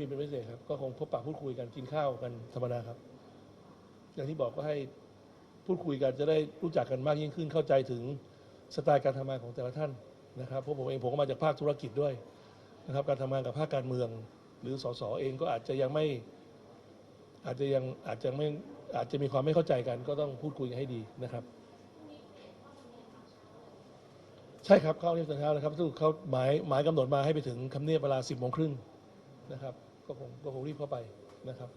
มีเป็นพิเศษครับ ก็คงพบปะพูดคุยกันกินข้าวกันธรรมดาครับ อย่างที่บอกก็ให้พูดคุยกันจะได้รู้จักกันมากยิ่งขึ้นเข้าใจถึงสไตล์การทำงานของแต่ละท่านนะครับเพราะผมเองผมก็มาจากภาคธุรกิจด้วยนะครับ การทำงานกับภาคการเมือง หรือสสเองก็อาจจะยังไม่ อาจจะยังอาจจะไม่อาจจะมีความไม่เข้าใจกัน ก็ต้องพูดคุยกันให้ดีนะครับ ใช่ครับเข้าเรียบเช้านะครับซึ่งเขาหมายหมายกำหนดมาให้ไปถึงคำเนียบเวลา10โมงครึ่งนะครับ ก็คงก็คงรีบเข้าไปนะครับ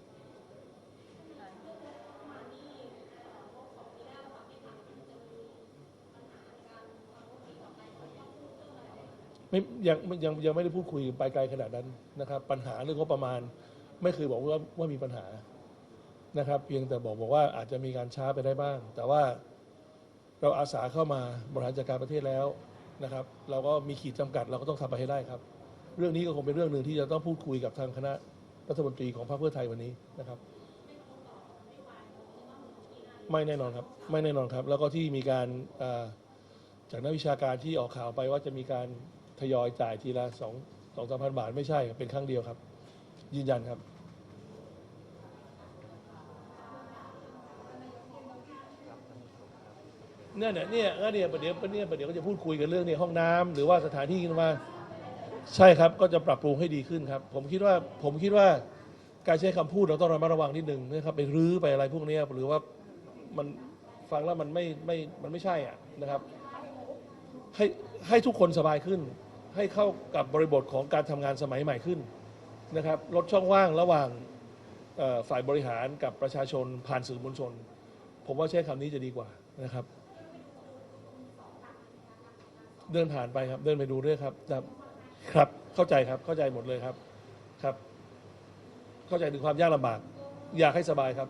ไม่ยังยังยังไม่ได้พูดคุยไปไกลขนาดนั้นนะครับ ปัญหาเรื่องงบประมาณ ไม่เคยบอกว่าว่ามีปัญหานะครับ เพียงแต่บอกบอกว่าอาจจะมีการช้าไปได้บ้าง แต่ว่าเราอาสาเข้ามาบริหารจัดการประเทศแล้วนะครับ เราก็มีขีดจำกัดเราก็ต้องทำไปให้ได้ครับ เรื่องนี้ก็คงเป็นเรื่องหนึ่งที่จะต้องพูดคุยกับทางคณะรัฐมนตรีของพรรคเพื่อไทยวันนี้นะครับ ไม่แน่นอนครับ ไม่แน่นอนครับ แล้วก็ที่มีการจากนักวิชาการที่ออกข่าวไปว่าจะมีการทยอยจ่ายทีละสองสองสามพันบาทไม่ใช่ครับเป็นครั้งเดียวครับ ยืนยันครับเนี่ยเนี่ยเนี่ยก็เนี่ยวประเดี๋ยวเนี่ยประเดี๋ยวก็จะพูดคุยกันเรื่องเนี่ยห้องน้ำหรือว่าสถานที่กันมา ใช่ครับก็จะปรับปรุงให้ดีขึ้นครับ ผมคิดว่าผมคิดว่าการใช้คำพูดเราต้องระมัดระวังนิดนึงนะครับไปรื้อไปอะไรพวกเนี้ยหรือว่ามันฟังแล้วมันไม่ไม่มันไม่ใช่อะนะครับ ให้ให้ทุกคนสบายขึ้น ให้เข้ากับบริบทของการทำงานสมัยใหม่ขึ้นนะครับ ลดช่องว่างระหว่างเอ่อฝ่ายบริหารกับประชาชนผ่านสื่อมวลชน ผมว่าใช้คำนี้จะดีกว่านะครับ เดินผ่านไปครับ เดินไปดูด้วยครับครับ ครับ เข้าใจครับ เข้าใจหมดเลยครับ ครับ เข้าใจถึงความยากลำบาก อยากให้สบายครับ